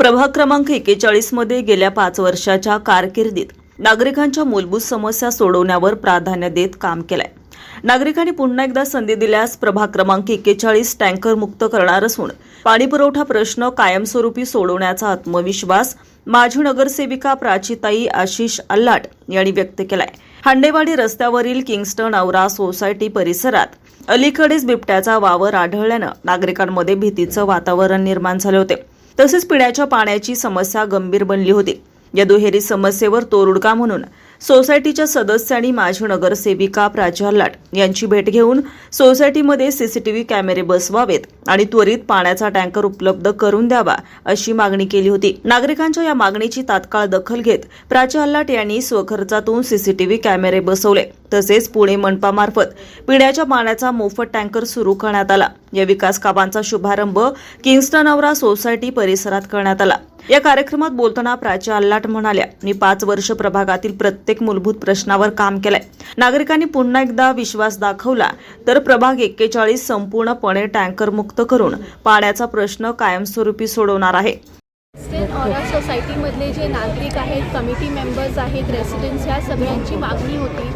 प्रभाग क्रमांक एकेचाळीसमध्ये गेल्या पाच वर्षाच्या कारकिर्दीत नागरिकांच्या मूलभूत समस्या सोडवण्यावर प्राधान्य देत काम केलंय. नागरिकांनी पुन्हा एकदा संधी दिल्यास प्रभाग क्रमांक एकेचाळीस टँकर मुक्त करणार असून पाणीपुरवठा प्रश्न कायमस्वरूपी सोडवण्याचा आत्मविश्वास माजी नगरसेविका प्राचीताई आशिष अल्लाट यांनी व्यक्त केलाय. हांडेवाडी रस्त्यावरील किंगस्टन औरा सोसायटी परिसरात अलीकडेच बिबट्याचा वावर आढळल्यानं नागरिकांमध्ये भीतीचं वातावरण निर्माण झाले होते. तसेच पिण्याच्या पाण्याची समस्या गंभीर बनली होती. या दुहेरी समस्येवर तोरुडका म्हणून सोसायटीच्या सदस्यांनी माजी नगरसेविका प्राची लाट यांची भेट घेऊन सोसायटीमध्ये सीसीटीव्ही कॅमेरे बसवावेत आणि त्वरित पाण्याचा टँकर उपलब्ध करून द्यावा अशी मागणी केली होती. नागरिकांच्या या मागणीची तात्काळ दखल घेत प्राची हल्लाट यांनी स्वखर्चातून सीसीटीव्ही कॅमेरे बसवले. तसेच पुणे मनपामार्फत पिण्याच्या पाण्याचा मोफत टँकर सुरू करण्यात आला. या विकास कामांचा शुभारंभ किंगस्टन औरा सोसायटी परिसरात करण्यात आला. या कार्यक्रमात बोलताना प्राची अल्लाट म्हणाल्या मी पाच वर्ष प्रभागातील प्रत्येक मूलभूत प्रश्नावर काम केलंय. नागरिकांनी पुन्हा एकदा विश्वास दाखवला तर प्रभाग एक्केचाळीस संपूर्णपणे टँकर मुक्त करून पाण्याचा प्रश्न कायमस्वरूपी सोडवणार आहे. स्टेन ऑरा सोसायटीमधले जे नागरिक आहेत कमिटी मेंबर्स आहेत रेसिडेंट्स ह्या सगळ्यांची मागणी होती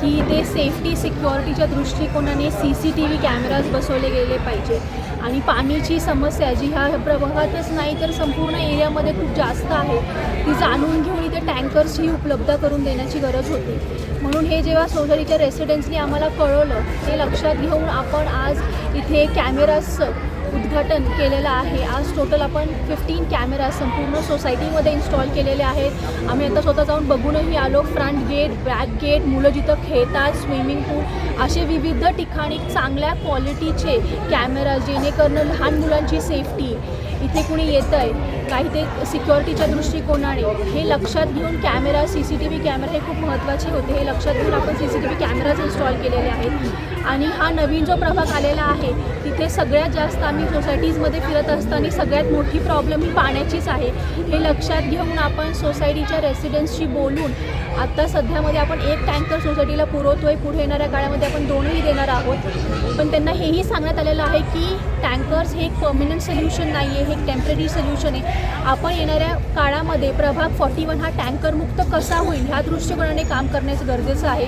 की ते सेफ्टी सिक्युरिटीच्या दृष्टिकोनाने C C T V cameras बसवले गेले पाहिजे. आणि पाण्याची समस्या जी ह्या प्रभागातच नाही तर संपूर्ण एरियामध्ये खूप जास्त आहे. ती जाणून घेऊन इथे टँकर्सही उपलब्ध करून देण्याची गरज होती. म्हणून हे जेव्हा सोसायटीच्या रेसिडेंट्सनी आम्हाला कळवलं ते लक्षात घेऊन आपण आज इथे कॅमेराज उद्घाटन केलेलं आहे. आज टोटल आपण फिफ्टीन कॅमेरा संपूर्ण सोसायटीमध्ये इन्स्टॉल केलेले आहेत. आम्ही आता स्वतः जाऊन बघूनही आलो. फ्रंट गेट बॅक गेट मुलं जिथं खेळतात स्विमिंग पूल असे विविध ठिकाणी चांगल्या क्वालिटीचे कॅमेरा जेणेकरून लहान मुलांची सेफ्टी इथे कुणी येतं आहे काही ते सिक्युरिटीच्या दृष्टिकोनाने हे लक्षात घेऊन camera C C T V camera हे खूप महत्त्वाचे होते. हे लक्षात घेऊन आपण C C T V cameras install केलेले आहेत. आणि हा नवीन जो प्रभाग आलेला आहे तिथे सगळ्यात जास्त आम्ही सोसायटीजमध्ये फिरत असताना सगळ्यात मोठी प्रॉब्लेम ही पाण्याचीच आहे. हे लक्षात घेऊन आपण सोसायटीच्या रेसिडेंट्सशी बोलून आत्ता सध्यामध्ये आपण एक टँकर सोसायटीला पुरवतोय. पुढे येणाऱ्या काळामध्ये आपण दोनही देणार आहोत. पण त्यांना हेही सांगण्यात आलेलं आहे की टँकर्स हे एक परमनंट सोल्युशन नाही आहे हे एक टेंपररी सोल्युशन आहे. आपण येणाऱ्या काळामध्ये प्रभाग फॉर्टी वन हा टँकरमुक्त कसा होईल ह्या दृष्टिकोनाने काम करण्याचं गरजेचं आहे.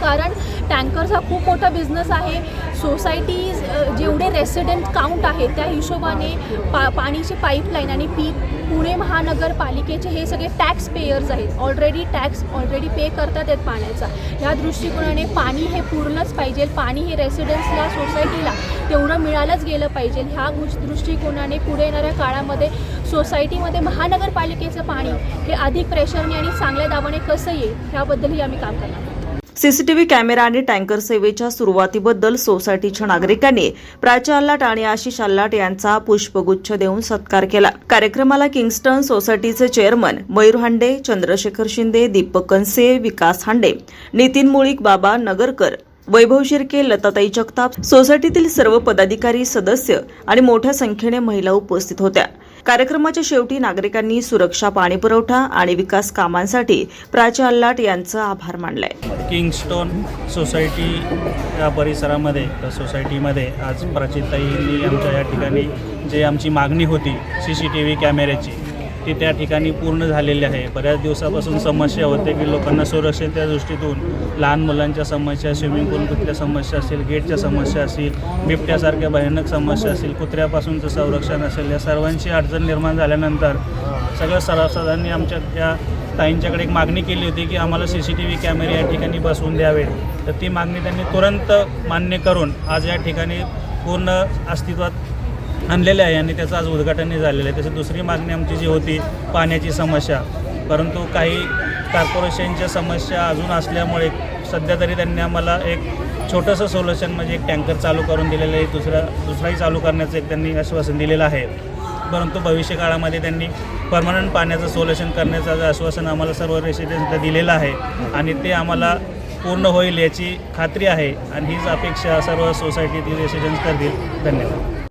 कारण टँकर्स हा खूप मोठा बिझनेस आहे. सोसायटीज जेवढे रेसिडेंट काउंट आहेत त्या हिशोबाने पा पाणीची पाईपलाईन आणि पी पुणे महानगरपालिकेचे हे सगळे टॅक्स पेयर्स आहेत. ऑलरेडी टॅक्स ऑलरेडी पे करतात आहेत पाण्याचा. ह्या दृष्टिकोनाने पाणी हे पूर्णच पाहिजे. पाणी हे रेसिडेंट्सला सोसायटीला तेवढं मिळालंच गेलं पाहिजे. ह्या दृष्टिकोनाने पुढे येणाऱ्या काळामध्ये सोसायटीमध्ये महानगरपालिकेचं पाणी हे अधिक प्रेशरने आणि चांगल्या दाबाने कसं येईल ह्याबद्दलही आम्ही काम करणार सीसीटीव्ही कॅमेरा आणि टँकर सेवेच्या सुरुवातीबद्दल सोसायटीच्या नागरिकांनी प्राची अल्लाट आणि आशिष अल्लाट यांचा पुष्पगुच्छ देऊन सत्कार केला. कार्यक्रमाला किंगस्टन सोसायटीचे चेअरमन मयूर हांडे चंद्रशेखर शिंदे दीपक कनसे विकास हांडे नितीन मुळीक बाबा नगरकर वैभव शिर्के लताताई जगताप सोसायटीतील सर्व पदाधिकारी सदस्य आणि मोठ्या संख्येने महिला उपस्थित होत्या. कार्यक्रमाच्या शेवटी नागरिकांनी सुरक्षा पाणीपुरवठा आणि विकास कामांसाठी प्राची अल्लाट यांचं आभार मानलंय. किंगस्टोन सोसायटी या परिसरामध्ये त्या सोसायटीमध्ये आज प्राचीताईंनी आमच्या या ठिकाणी जे आमची मागणी होती सी सी टी व्ही कॅमेऱ्याची ती त्या ठिकाणी पूर्ण झालेली आहे. बऱ्याच दिवसापासून समस्या होते की लोकांना सुरक्षेच्या दृष्टीतून लहान मुलांच्या समस्या स्विमिंग पूलच्या समस्या असेल गेटच्या समस्या असतील बिबट्यासारख्या भयानक समस्या असतील कुत्र्यापासूनचं संरक्षण असेल या सर्वांची अडचण निर्माण झाल्यानंतर सगळं सरासरांनी आमच्या त्या ताईंच्याकडे एक मागणी केली होती की आम्हाला सी सी टी व्ही कॅमेरे या ठिकाणी बसवून द्यावे. तर ती मागणी त्यांनी तुरंत मान्य करून आज या ठिकाणी पूर्ण अस्तित्वात आणलेले आहे आणि त्याचं आज उद्घाटनही झालेलं आहे. तशी दुसरी मागणी आमची जी होती पाण्याची समस्या. परंतु काही कॉर्पोरेशनच्या समस्या अजून असल्यामुळे सध्या तरी त्यांनी आम्हाला एक छोटंसं सोल्युशन म्हणजे एक टँकर चालू करून दिलेलं आहे. दुसरा दुसराही चालू करण्याचं एक त्यांनी आश्वासन दिलेलं आहे. परंतु भविष्य काळामध्ये त्यांनी परमनंट पाण्याचं सोल्युशन करण्याचं जे आश्वासन आम्हाला सर्व रेसिडेंट्सला दिलेलं आहे. आणि ते आम्हाला पूर्ण होईल याची खात्री आहे. आणि हीच अपेक्षा सर्व सोसायटीतील रेसिडेंट्स करतील. धन्यवाद.